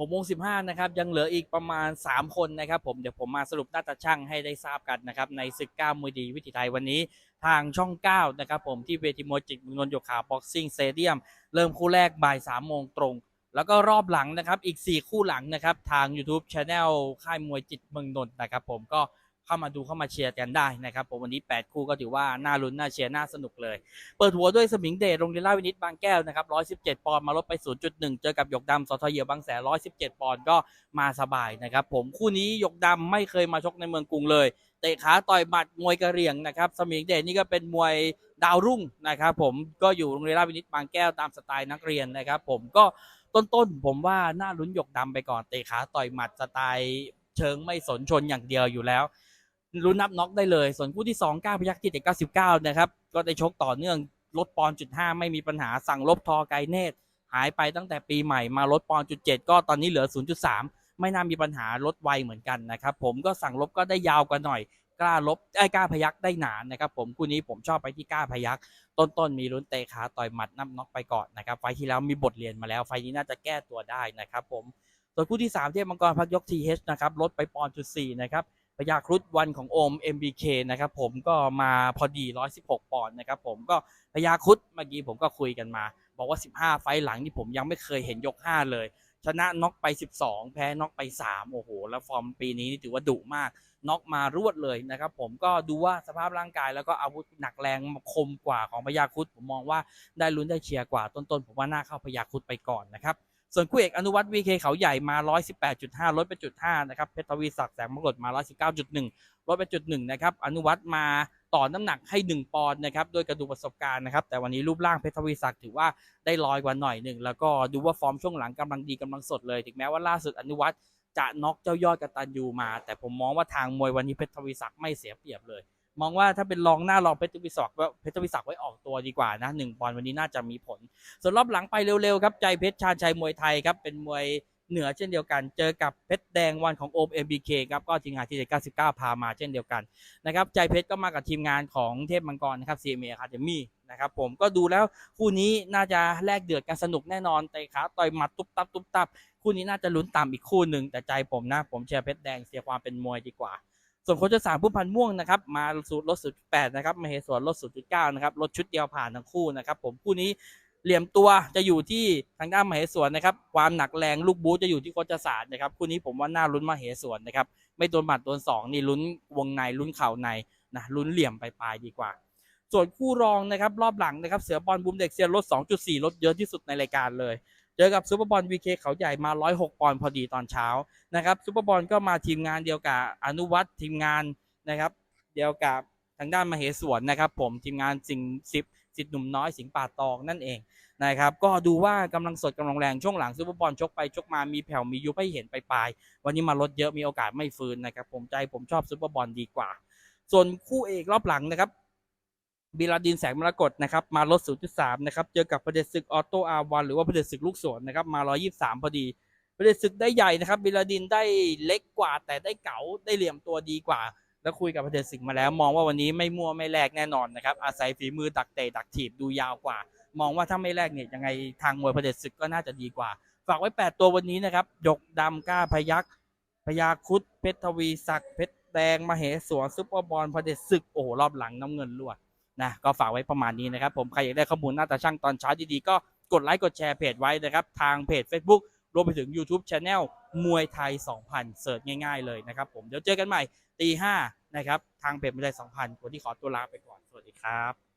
หกโมงสิบห้านะครับยังเหลืออีกประมาณ 3 คนนะครับผมเดี๋ยวผมมาสรุปหน้าตาช่างให้ได้ทราบกันนะครับในศึกก้ามวยดีวิถีไทยวันนี้ทางช่อง 9 นะครับผมที่เวทีมวยจิตมืองนนโยขาบ็อกซิ่งสเตเดียม เริ่มคู่แรกบ่าย3โมงตรง แล้วก็รอบหลังนะครับอีก 4 คู่หลังนะครับทาง YouTube Channel ค่ายมวยจิตเมืองนนท์นะครับผมก็ เข้ามาดูเข้ามาเชียร์กันได้นะครับผมวันนี้ 8 คู่ก็ถือว่าน่าลุ้นน่าเชียร์น่าสนุกเลย เปิดหัวด้วยสมิงเดชโรงเรียนราชวินิตบางแก้วนะครับ117 ปอนด์มาลดไป 0.1 เจอกับหยกดำสทเยียบบางแสน117 ปอนด์ก็มาสบายนะครับผมคู่นี้หยกดำไม่เคยมาชกในเมืองกรุงเลยเตะขาต่อยหมัดมวยกระเรียงนะครับสมิงเดชนี่ก็เป็นมวยดาวรุ่งนะครับผมก็อยู่โรงเรียนราชวินิตบางแก้วตามสไตล์นักเรียนนะครับผมก็ต้นๆ ผมว่าน่าลุ้นหยกดำไปก่อนเตะขาต่อยหมัดสไตล์เชิงไม่สนชนอย่างเดียวอยู่แล้ว รู้นับน็อกได้เลย ส่วนคู่ที่ 2 9พยักจิตเด็ก99 นะครับ ก็ได้ชกต่อเนื่องลดปอนจุดห้าไม่มีปัญหาสั่งลบทอไกเนตหายไปตั้งแต่ปีใหม่มาลดปอนจุดเจ็ดก็ตอนนี้เหลือ 0.3 ไม่น่ามีปัญหาลดไวเหมือนกันนะครับ ผมก็สั่งลบก็ได้ยาวกว่าหน่อย กล้าลบไอ้กล้าพยักได้หนานะครับ ผมคู่นี้ผมชอบไปที่กล้าพยักต้นๆมีลุ้นเตะขาต่อยหมัดนับน็อกไปก่อนนะครับไฟที่แล้วมีบทเรียนมาแล้วไฟนี้น่าจะแก้ตัวได้นะครับ ผมส่วนคู่ที่3เทพมังกรพักยก TH นะครับลดไปปอนจุดสี่นะครับ พยาครุฑวันของโอม MBK นะครับผมก็มาพอดี 116 ปอนด์นะครับผมก็พยาครุฑเมื่อกี้ผมก็คุยกันมา บอกว่า 15 ไฟหลังนี่ผมยังไม่เคยเห็นยก 5 เลย ชนะน็อกไป 12 แพ้น็อกไป 3 โอ้โห แล้วฟอร์มปีนี้นี่ถือว่าดุมากน็อกมารวดเลยนะครับผมก็ดูว่าสภาพร่างกายแล้วก็อาวุธหนักแรงคมกว่าของพยาครุฑผมมองว่าได้ลุ้นได้เชียร์กว่าต้นๆผมว่าน่าเข้าพยาครุฑไปก่อนนะครับ ส่วนคู่เอกอนุวัตวีเคเขาใหญ่มา 118.5 ลดไปจุด5นะครับเพชรทวีศักดิ์แสงมงกฎมา 119.1 ลดไปจุด1นะครับอนุวัตมาต่อน้ำหนักให้ 1 ปอนด์นะครับโดยกระดูกประสบการณ์นะครับแต่วันนี้รูปร่างเพชรทวีศักดิ์ถือว่าได้ลอยกว่าหน่อยหนึ่งแล้วก็ดูว่าฟอร์มช่วงหลังกำลังดีกำลังสดเลย ถึงแม้ว่าล่าสุดอนุวัตจะน็อกเจ้ายอดกตันยูมา แต่ผมมองว่าทางมวยวันนี้เพชรทวีศักดิ์ไม่เสียเปรียบเลย มองว่าถ้าเป็นรองหน้ารองเพชรวีศักดิ์ว่าเพชรวีศักดิ์ไว้ออกตัวดีกว่านะหนึ่งปอนด์วันนี้น่าจะมีผล ส่วนรอบหลังไปเร็วๆครับใจเพชรชาญชัยมวยไทยครับเป็นมวยเหนือเช่นเดียวกันเจอกับเพชรแดงวันของโอม MBK คครับก็ทีมงานที่99 พามาเช่นเดียวกันนะครับใจเพชรก็มากับทีมงานของเทพมังกรนะครับ CMA Academy นะครับผมก็ดูแล้วคู่นี้น่าจะแลกเดือดกันสนุกแน่นอนเตะขาต่อยหมัดตุ๊บตับตุ๊บตับ คู่นี้น่าจะลุ้นต่ำอีกคู่หนึ่งแต่ใจผมนะผมเชียร์เพชรแดงเสียความเป็นมวยดีกว่า ส่วนโคชสามผู้พันม่วงนะครับมาสูตรลด0.8นะครับมาเหสวนลด0.9นะครับลดชุดเดียวผ่านทั้งคู่นะครับผมคู่นี้เหลี่ยมตัวจะอยู่ที่ทางด้านมเหสวนนะครับความหนักแรงลูกบูจะอยู่ที่โคชศาสตร์นะครับคู่นี้ผมว่าน่าลุ้นมาเหสวนนะครับไม่โดนหมัดโดนสองนี่ลุ้นวงในลุ้นเข่าในนะลุ้นเหลี่ยมไปปลายๆดีกว่า ส่วนคู่รองนะครับรอบหลังนะครับเสือบอลบูมเด็กเซียนลด 2.4 ลดเยอะที่สุดในรายการเลย เจอกับซูเปอร์บอลวีเคเขาใหญ่มา 106 ปอนด์พอดีตอนเช้านะครับซูเปอร์บอลก็มาทีมงานเดียวกับอนุวัตรทีมงานนะครับ เดียวกับทางด้านมเหสวนนะครับ ผมทีมงานสิงสิบสิทธิ์หนุ่มน้อยสิงป่าตองนั่นเองนะครับ ก็ดูว่ากำลังสดกำลังแรงช่วงหลังซูเปอร์บอลชกไปชกมามีแผ่วมียุบให้เห็นไปปลายวันนี้มาลดเยอะมีโอกาสไม่ฟื้นนะครับ ผมใจผมชอบซูเปอร์บอลดีกว่า ส่วนคู่เอกรอบหลังนะครับ บิลาดินแสงมรกตนะครับมาลด 0.3 นะครับ เจอกับประเดศึกออโต้อาวันหรือว่าประเดศึกลูกสวนนะครับมา 123 พอดี ประเดศึกได้ใหญ่นะครับบิลาดินได้เล็กกว่า แต่ได้เก๋าได้เหลี่ยมตัวดีกว่า แล้วคุยกับประเดศึกมาแล้ว มองว่าวันนี้ไม่มั่วไม่แลกแน่นอนนะครับอาศัยฝีมือดักเตะดักถีบดูยาวกว่า มองว่าถ้าไม่แลกเนี่ยยังไงทางมวยประเดศึกก็น่าจะดีกว่า ฝากไว้ 8 ตัววันนี้นะครับยกดำก้าพยักพยาคุดเพชรทวีศักดิ์เพชรแดงมาเหสวนซุปเปอร์บอลประเดศึกโอ้โหรอบหลังน้ำเงินลวด นะก็ฝากไว้ประมาณนี้นะครับผมใครอยากได้ข้อมูลหน้าตาช่างตอนเช้าดีๆก็กดไลค์กดแชร์เพจไว้นะครับทางเพจ Facebook รวมไปถึง YouTube Channel มวยไทย 2000 เสิร์ชง่ายๆเลยนะครับผมเดี๋ยวเจอกันใหม่ตีห้านะครับทางเพจมวยไทย 2000คนที่ขอตัวลาไปก่อน สวัสดีครับ